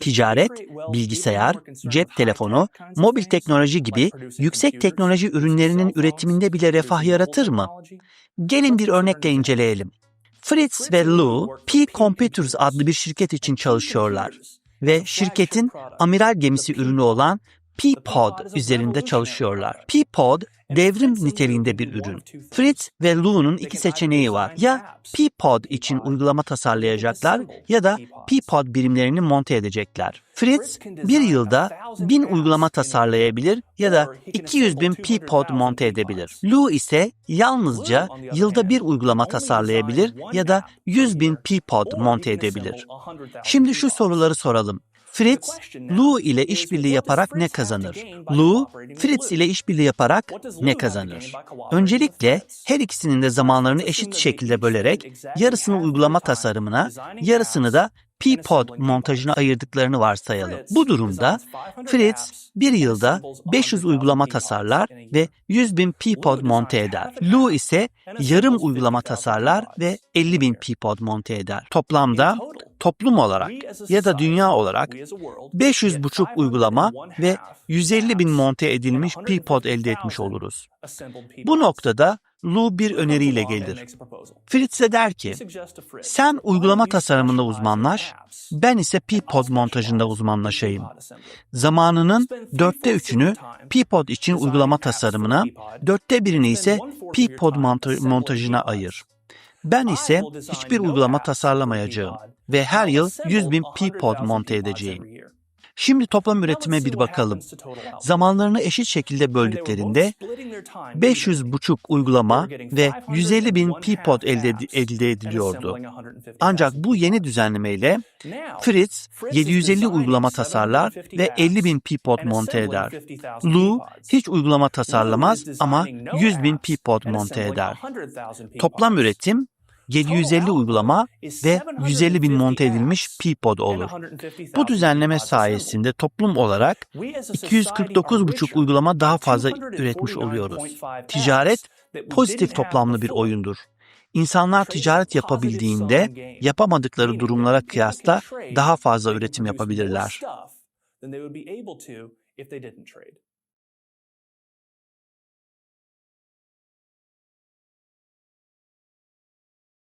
Ticaret, bilgisayar, cep telefonu, mobil teknoloji gibi yüksek teknoloji ürünlerinin üretiminde bile refah yaratır mı? Gelin bir örnekle inceleyelim. Fritz ve Lou, P Computers adlı bir şirket için çalışıyorlar ve şirketin amiral gemisi ürünü olan P-Pod üzerinde çalışıyorlar. P-Pod devrim niteliğinde bir ürün. Fritz ve Lou'nun iki seçeneği var. Ya P-Pod için uygulama tasarlayacaklar ya da P-Pod birimlerini monte edecekler. Fritz bir yılda 1000 uygulama tasarlayabilir ya da 200 bin P-Pod monte edebilir. Lou ise yalnızca yılda bir uygulama tasarlayabilir ya da 100 bin P-Pod monte edebilir. Şimdi şu soruları soralım. Fritz, Lou ile işbirliği yaparak ne kazanır? Lou, Fritz ile işbirliği yaparak ne kazanır? Öncelikle her ikisinin de zamanlarını eşit şekilde bölerek yarısını uygulama tasarımına, yarısını da P-Pod montajına ayırdıklarını varsayalım. Bu durumda Fritz bir yılda 500 uygulama tasarlar ve 100 bin P-Pod monte eder. Lou ise yarım uygulama tasarlar ve 50 bin P-Pod monte eder. Toplamda toplum olarak ya da dünya olarak 500 buçuk uygulama ve 150 bin monte edilmiş P-Pod elde etmiş oluruz. Bu noktada Lou bir öneriyle gelir. Fritz'e der ki, sen uygulama tasarımında uzmanlaş, ben ise P-Pod montajında uzmanlaşayım. Zamanının dörtte üçünü P-Pod için uygulama tasarımına, dörtte birini ise monta- montajına ayır. Ben ise hiçbir uygulama tasarlamayacağım ve her yıl 100 bin P-Pod monte edeceğim. Şimdi toplam üretime bir bakalım. Zamanlarını eşit şekilde böldüklerinde 500 buçuk uygulama ve 150 bin P-Pod elde, elde ediliyordu. Ancak bu yeni düzenlemeyle Fritz 750 uygulama tasarlar ve 50 bin P-Pod monte eder. Lou hiç uygulama tasarlamaz ama 100 bin P-Pod monte eder. Toplam üretim 750 uygulama ve 150 bin monte edilmiş P-Pod olur. Bu düzenleme sayesinde toplum olarak 249,5 uygulama daha fazla üretmiş oluyoruz. Ticaret pozitif toplamlı bir oyundur. İnsanlar ticaret yapabildiğinde yapamadıkları durumlara kıyasla daha fazla üretim yapabilirler.